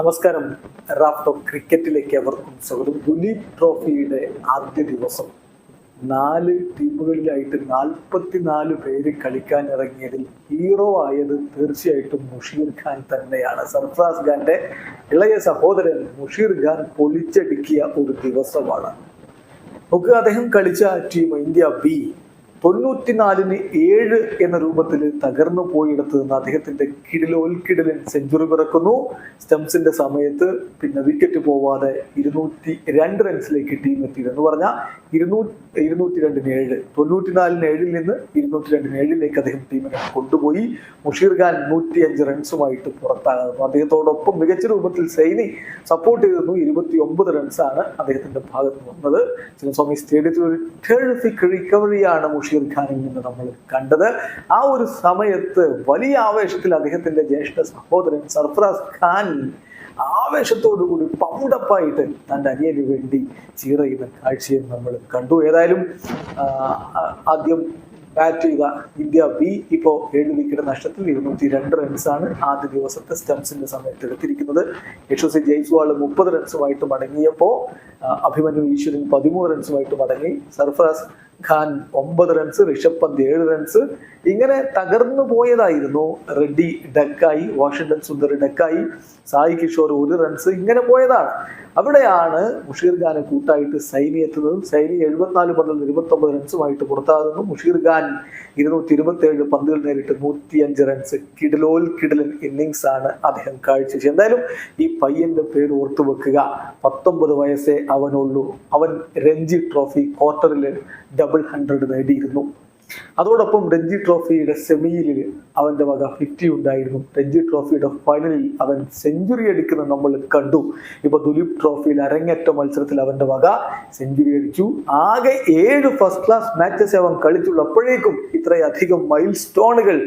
നമസ്കാരം. റാഫ്റ്റോ ക്രിക്കറ്റിലേക്ക് അവർക്കും സ്വാഗതം. ദുലീപ് ട്രോഫിയുടെ ആദ്യ ദിവസം നാല് ടീമുകളിലായിട്ട് നാൽപ്പത്തിനാല് പേര് കളിക്കാൻ ഇറങ്ങിയതിൽ ഹീറോ ആയത് തീർച്ചയായിട്ടും മുഷീർ ഖാൻ തന്നെയാണ്. സർഫ്രാസ് ഖാന്റെ ഇളയ സഹോദരൻ മുഷീർ ഖാൻ പൊളിച്ചടുക്കിയ ഒരു ദിവസമാണ്. നമുക്ക് അദ്ദേഹം കളിച്ച ടീം ഇന്ത്യ ബി തൊണ്ണൂറ്റിനാലിന് ഏഴ് എന്ന രൂപത്തിൽ തകർന്നു പോയിടത്ത് നിന്ന് അദ്ദേഹത്തിന്റെ കിടിലോൽക്കിടിലൻ സെഞ്ചുറി പിറക്കുന്നു. സ്റ്റംസിന്റെ സമയത്ത് പിന്നെ വിക്കറ്റ് പോവാതെ ഇരുന്നൂറ്റി രണ്ട് റൺസിലേക്ക് ടീം എത്തി എന്ന് പറഞ്ഞാൽ ഇരുന്നൂറ്റി ഇരുന്നൂറ്റി രണ്ടിന് ഏഴ് തൊണ്ണൂറ്റിനാലിന് ഏഴിൽ നിന്ന് ഇരുന്നൂറ്റി രണ്ടിന് ഏഴിലേക്ക് അദ്ദേഹം ടീമിനെ കൊണ്ടുപോയി. മുഷീർ ഖാൻ നൂറ്റി അഞ്ച് റൺസുമായിട്ട് പുറത്താകുന്നു. അദ്ദേഹത്തോടൊപ്പം മികച്ച രൂപത്തിൽ സൈനി സപ്പോർട്ട് ചെയ്തിരുന്നു. ഇരുപത്തി ഒമ്പത് റൺസാണ് അദ്ദേഹത്തിന്റെ ഭാഗത്ത് വന്നത് ചിന്നസ്വാമി സ്റ്റേഡിയത്തിൽ ഒരു ടെറിഫിക് റിക്കവറിയാണ് മുഷീർ ഖാനിൽ നിന്ന് നമ്മൾ കണ്ടത്. ആ ഒരു സമയത്ത് വലിയ ആവേശത്തിൽ അദ്ദേഹത്തിന്റെ ജ്യേഷ്ഠ സഹോദരൻ സർഫറാസ് ഖാൻ ആവേശത്തോടു കൂടി പൗഡപ്പായിട്ട് തന്റെ അനിയന് വേണ്ടി ചീറയുന്ന കാഴ്ചയും നമ്മൾ കണ്ടു. ഏതായാലും ആദ്യം ബാറ്റ് ചെയ്ത ഇന്ത്യ ബി ഇപ്പോൾ ഏഴ് വിക്കറ്റ് നഷ്ടത്തിൽ ഇരുന്നൂറ്റി രണ്ട് റൺസാണ് ആദ്യ ദിവസത്തെ സ്റ്റംസിന്റെ സമയത്ത് എടുത്തിരിക്കുന്നത്. യശസ്വി ജയ്സ്വാൾ മുപ്പത് റൺസുമായിട്ട് മടങ്ങിയപ്പോൾ അഭിമന്യു ഈശ്വരൻ പതിമൂന്ന് റൺസുമായിട്ട് മടങ്ങി. സർഫറാസ് ഖാൻ ഒമ്പത് റൺസ് ഋഷഭ് പന്ത് ഏഴ് റൺസ് ഇങ്ങനെ തകർന്നു പോയതായിരുന്നു റെഡ്ഡി ഡക്കായി വാഷിംഗ്ടൺ സുന്ദർ ഡക്കായി സായി കിഷോർ ഒരു റൺസ് ഇങ്ങനെ പോയതാണ്. അവിടെയാണ് മുഷീർ ഖാന് കൂട്ടായിട്ട് സൈനി എത്തുന്നതും. സൈനി എഴുപത്തിനാല് പന്തിൽ ഇരുപത്തി ഒമ്പത് റൺസുമായിട്ട് പുറത്താകുന്നു. മുഷീർ ഖാൻ ഇരുന്നൂറ്റി ഇരുപത്തി ഏഴ് പന്തുകൾ നേരിട്ട് നൂറ്റിയഞ്ച് റൺസ് കിഡലോൽ കിടിലൻ ഇന്നിങ്സ് ആണ് അദ്ദേഹം കാഴ്ച എന്തായാലും ഈ പയ്യന്റെ പേര് ഓർത്തു വെക്കുക. പത്തൊമ്പത് വയസ്സേ അവനുള്ളൂ. അവൻ രഞ്ജി ട്രോഫി ക്വാർട്ടറിൽ ഡബിൾ ഹൺഡ്രഡ് നേടിയിരുന്നു അതോടൊപ്പം രഞ്ജി ട്രോഫിയുടെ സെമിയിൽ അവന്റെ വക ഫിഫ്റ്റി ഉണ്ടായിരുന്നു. രഞ്ജി ട്രോഫിയുടെ ഫൈനലിൽ അവൻ സെഞ്ചുറി അടിക്കുന്ന നമ്മൾ കണ്ടു. ഇപ്പൊ ദുലീപ് ട്രോഫിയിൽ അരങ്ങേറ്റ മത്സരത്തിൽ അവന്റെ വക സെഞ്ചുറി അടിച്ചു. ആകെ ഏഴ് ഫസ്റ്റ് ക്ലാസ് മാച്ചസ് അവൻ കളിച്ചുള്ളപ്പോഴേക്കും ഇത്രയധികം മൈൽ സ്റ്റോണുകൾ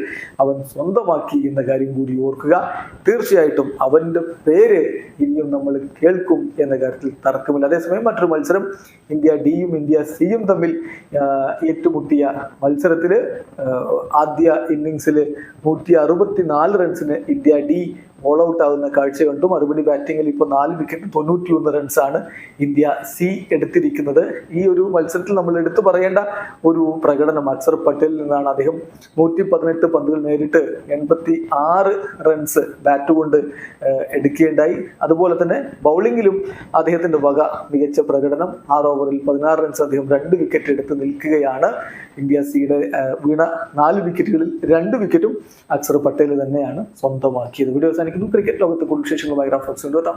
അവൻ സ്വന്തമാക്കി എന്ന കാര്യം കൂടി ഓർക്കുക. തീർച്ചയായിട്ടും അവന്റെ പേര് ഇനിയും നമ്മൾ കേൾക്കും എന്ന കാര്യത്തിൽ തർക്കമില്ല. അതേസമയം മറ്റൊരു മത്സരം ഇന്ത്യ ഡിയും ഇന്ത്യ സിയും തമ്മിൽ ഏറ്റുമുട്ടിയ മത്സരത്തിൽ ആദ്യ ഇന്നിങ്സിൽ നൂറ്റി അറുപത്തി നാല് റൺസിന് ഇന്ത്യ ഡി ഓൾ ഔട്ട് ആകുന്ന കാഴ്ച കണ്ടു. മറുപടി ബാറ്റിങ്ങിൽ ഇപ്പോൾ നാല് വിക്കറ്റ് തൊണ്ണൂറ്റി ഒന്ന് റൺസാണ് ഇന്ത്യ സി എടുത്തിരിക്കുന്നത്. ഈ ഒരു മത്സരത്തിൽ നമ്മൾ എടുത്തു പറയേണ്ട ഒരു പ്രകടനം അക്സർ പട്ടേലിൽ നിന്നാണ് അദ്ദേഹം നൂറ്റി പതിനെട്ട് പന്തുകൾ നേരിട്ട് എൺപത്തി ആറ് റൺസ് ബാറ്റ് കൊണ്ട് എടുക്കുകയുണ്ടായി. അതുപോലെ തന്നെ ബൗളിങ്ങിലും അദ്ദേഹത്തിന്റെ വക മികച്ച പ്രകടനം. ആറ് ഓവറിൽ പതിനാറ് റൺസ് അദ്ദേഹം രണ്ട് വിക്കറ്റ് എടുത്ത് നിൽക്കുകയാണ്. ഇന്ത്യ സിയുടെ വീണ നാല് വിക്കറ്റുകളിൽ രണ്ട് വിക്കറ്റും അക്സർ പട്ടേൽ തന്നെയാണ് സ്വന്തമാക്കിയത്. വീഡിയോ അവസാനിക്കുന്നു ക്രിക്കറ്റ് ലോകത്ത് കൂടുതൽ വിശേഷങ്ങളുമായി റഫ്ലക്സ് കൊണ്ടുവരാം